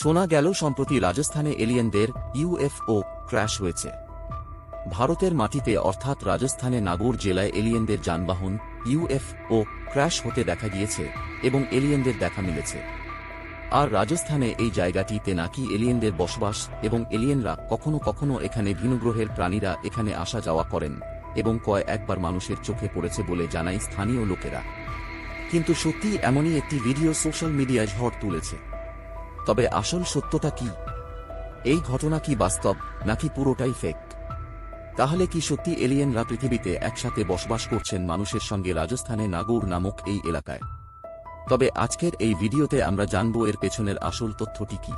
শোনা গেল সম্প্রতি রাজস্থানে এলিয়েনদের ইউএফও ক্র্যাশ হয়েছে। ভারতের মাটিতে অর্থাৎ রাজস্থানে নাগর জেলায় এলিয়েনদের যানবাহন ইউএফও ক্র্যাশ হতে দেখা গিয়েছে এবং এলিয়েনদের দেখা মিলেছে। আর রাজস্থানে এই জায়গাটিতে নাকি এলিয়েনদের বসবাস এবং এলিয়েনরা কখনো কখনো এখানে ভিনগ্রহের প্রাণীরা এখানে আসা যাওয়া করেন এবং কয় একবার মানুষের চোখে পড়েছে বলে জানায় স্থানীয় লোকেরা। কিন্তু সত্যি এমনই একটি ভিডিও সোশ্যাল মিডিয়ায় ঝড় তুলেছে। তবে আসল সত্যটা কি? এই ঘটনা কি বাস্তব, নাকি পুরোটাই ফেক তাহলে কি সত্যি এলিয়েনরা পৃথিবীতে একসাথে বসবাস করছেন মানুষের সঙ্গে রাজস্থানে নাগৌর নামক এই এলাকায়? তবে আজকের এই ভিডিওতে আমরা জানব এর পেছনের আসল তথ্যটি কি।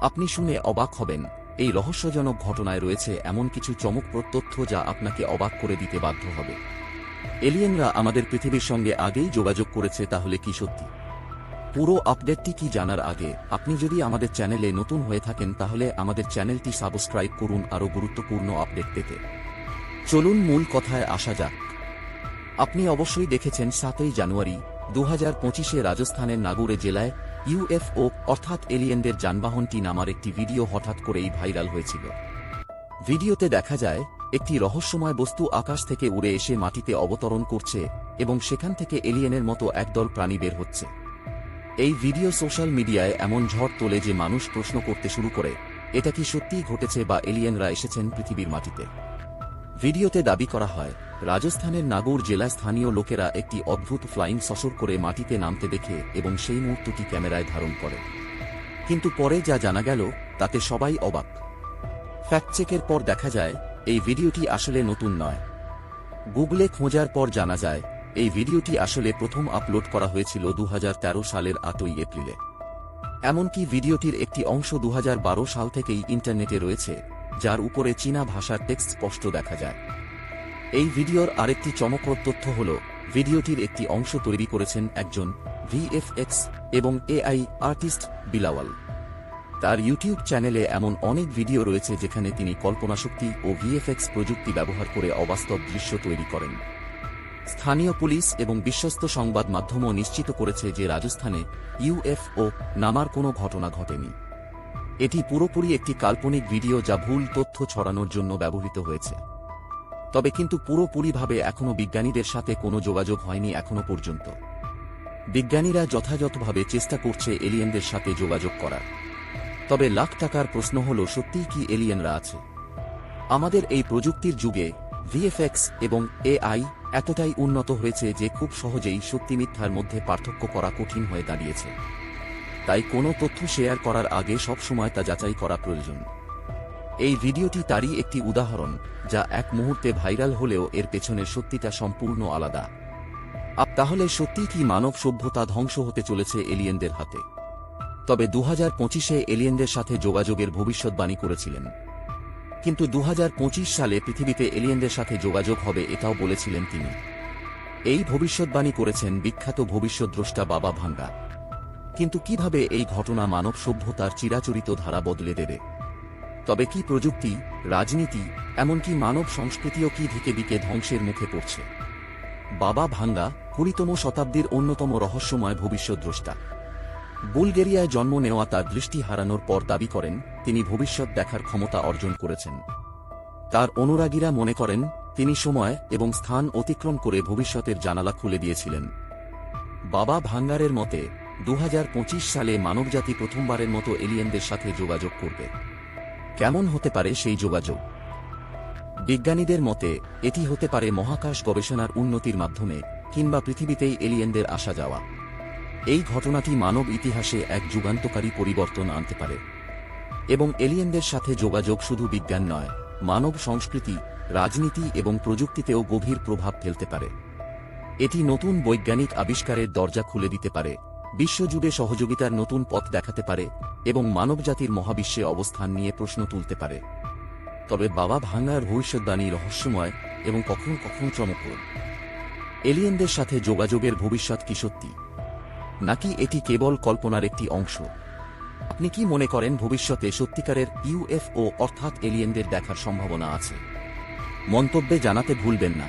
আপনি শুনে অবাক হবেন, এই রহস্যজনক ঘটনায় রয়েছে এমন কিছু চমকপ্রদ তথ্য যা আপনাকে অবাক করে দিতে বাধ্য হবে। এলিয়েনরা আমাদের পৃথিবীর সঙ্গে আগেই যোগাযোগ করেছে তাহলে কি সত্যি? পুরো আপডেটটি কি জানার আগে, আপনি যদি আমাদের চ্যানেলে নতুন হয়ে থাকেন, তাহলে আমাদের চ্যানেলটি সাবস্ক্রাইব করুন আরও গুরুত্বপূর্ণ আপডেট পেতে। চলুন মূল কথায় আসা যাক। আপনি অবশ্যই দেখেছেন সাতই জানুয়ারি দু হাজার পঁচিশে রাজস্থানের নাগুরে জেলায় ইউএফও, অর্থাৎ এলিয়েনদের যানবাহনটি নামার একটি ভিডিও হঠাৎ করেই ভাইরাল হয়েছিল। ভিডিওতে দেখা যায়, একটি রহস্যময় বস্তু আকাশ থেকে উড়ে এসে মাটিতে অবতরণ করছে এবং সেখান থেকে এলিয়েনের মতো একদল প্রাণী বের হচ্ছে। এই ভিডিও সোশ্যাল মিডিয়ায় এমন ঝড় তোলে যে মানুষ প্রশ্ন করতে শুরু করে, এটা কি সত্যিই ঘটেছে বা এলিয়েনরা এসেছেন পৃথিবীর মাটিতে? ভিডিওতে দাবি করা হয়, রাজস্থানের নাগৌর জেলায় স্থানীয় লোকেরা একটি অদ্ভুত ফ্লাইং সসর করে মাটিতে নামতে দেখে এবং সেই মুহূর্তটি ক্যামেরায় ধারণ করে। কিন্তু পরে যা জানা গেল, তাতে সবাই অবাক। ফ্যাক্ট চেকের পর দেখা যায়, এই ভিডিওটি আসলে নতুন নয়। গুগলে খোঁজার পর জানা যায় এই ভিডিওটি আসলে প্রথম আপলোড করা হয়েছিল দু হাজার তেরো সালের আটই এপ্রিলে। এমনকি ভিডিওটির একটি অংশ দুহাজার বারো সাল থেকেই ইন্টারনেটে রয়েছে, যার উপরে চীনা ভাষার টেক্সট স্পষ্ট দেখা যায়। এই ভিডিওর আরেকটি চমকপ্রদ তথ্য হল, ভিডিওটির একটি অংশ তৈরি করেছেন একজন ভিএফএক্স এবং এআই আর্টিস্ট বিলাওয়াল। তার ইউটিউব চ্যানেলে এমন অনেক ভিডিও রয়েছে যেখানে তিনি কল্পনাশক্তি ও ভিএফএক্স প্রযুক্তি ব্যবহার করে অবাস্তব দৃশ্য তৈরি করেন। স্থানীয় পুলিশ এবং বিশ্বস্ত সংবাদ মাধ্যমও নিশ্চিত করেছে যে রাজস্থানে ইউএফও নামার কোনো ঘটনা ঘটেনি। এটি পুরোপুরি একটি কাল্পনিক ভিডিও যা ভুল তথ্য ছড়ানোর জন্য ব্যবহৃত হয়েছে। তবে কিন্তু পুরোপুরিভাবে এখনও বিজ্ঞানীদের সাথে কোনো যোগাযোগ হয়নি এখনও পর্যন্ত। বিজ্ঞানীরা যথাযথভাবে চেষ্টা করছে এলিয়েনদের সাথে যোগাযোগ করার। তবে লাখ টাকার প্রশ্ন হল, সত্যিই কি এলিয়েনরা আছে? আমাদের এই প্রযুক্তির যুগে ভিএফএক্স এবং এআই এতটাই উন্নত হয়েছে যে খুব সহজেই সত্যি মিথ্যার মধ্যে পার্থক্য করা কঠিন হয়ে দাঁড়িয়েছে। তাই কোনো তথ্য শেয়ার করার আগে সবসময় তা যাচাই করা প্রয়োজন। এই ভিডিওটি তারই একটি উদাহরণ, যা এক মুহূর্তে ভাইরাল হলেও এর পেছনের সত্যিটা সম্পূর্ণ আলাদা। আপ, তাহলে সত্যি কি মানব সভ্যতা ধ্বংস হতে চলেছে এলিয়েনদের হাতে? তবে দু হাজার পঁচিশে এলিয়েনদের সাথে যোগাযোগের ভবিষ্যৎবাণী করেছিলেন। কিন্তু দু হাজার পঁচিশ সালে পৃথিবীতে এলিয়েনদের সাথে যোগাযোগ হবে এটাও বলেছিলেন তিনি। এই ভবিষ্যৎবাণী করেছেন বিখ্যাত ভবিষ্যদ্দ্রষ্টা বাবা ভাঙ্গা। কিন্তু কীভাবে এই ঘটনা মানব সভ্যতার চিরাচরিত ধারা বদলে দেবে? তবে কি প্রযুক্তি, রাজনীতি, এমনকি মানব সংস্কৃতিও কি দিকে দিকে ধ্বংসের মুখে পড়ছে? বাবা ভাঙ্গা কুড়িতম শতাব্দীর অন্যতম রহস্যময় ভবিষ্যদ্দ্রষ্টা বুলগেরিয়ায় জন্ম নেওয়া তার দৃষ্টি হারানোর পর দাবি করেন, তিনি ভবিষ্যৎ দেখার ক্ষমতা অর্জন করেছেন। তার অনুরাগীরা মনে করেন, তিনি সময় এবং স্থান অতিক্রম করে ভবিষ্যতের জানালা খুলে দিয়েছিলেন। বাবা ভাঙ্গারের মতে দু হাজার পঁচিশ সালে মানবজাতি প্রথমবারের মতো এলিয়েনদের সাথে যোগাযোগ করবে। কেমন হতে পারে সেই যোগাযোগ? বিজ্ঞানীদের মতে, এটি হতে পারে মহাকাশ গবেষণার উন্নতির মাধ্যমে কিংবা পৃথিবীতেই এলিয়েনদের আসা যাওয়া। এই ঘটনাটি মানব ইতিহাসে এক যুগান্তকারী পরিবর্তন আনতে পারে। এবং এলিয়েনদের সাথে যোগাযোগ শুধু বিজ্ঞান নয়, মানব সংস্কৃতি, রাজনীতি এবং প্রযুক্তিতেও গভীর প্রভাব ফেলতে পারে। এটি নতুন বৈজ্ঞানিক আবিষ্কারের দরজা খুলে দিতে পারে বিশ্বযুগে সহযোগিতার নতুন পথ দেখাতে পারে এবং মানবজাতির মহাবিশ্বে অবস্থান নিয়ে প্রশ্ন তুলতে পারে। তবে বাবা ভাঙ্গার ভবিষ্যৎবাণী রহস্যময় এবং কখনো কখনো চমকপ্রদ। এলিয়েনদের সাথে যোগাযোগের ভবিষ্যৎ কি সত্যি? নাকি এটি কেবল কল্পনার একটি অংশ? আপনি কি মনে করেন ভবিষ্যতে সত্যিকারের ইউএফও অর্থাৎ এলিয়েনদের দেখার সম্ভাবনা আছে? মন্তব্যে জানাতে ভুলবেন না।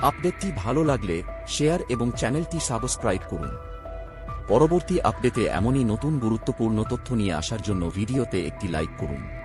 আপডেটটি ভালো লাগলে শেয়ার এবং চ্যানেলটি সাবস্ক্রাইব করুন। পরবর্তী আপডেটে এমনই নতুন গুরুত্বপূর্ণ তথ্য নিয়ে আসার জন্য ভিডিওতে একটি লাইক করুন।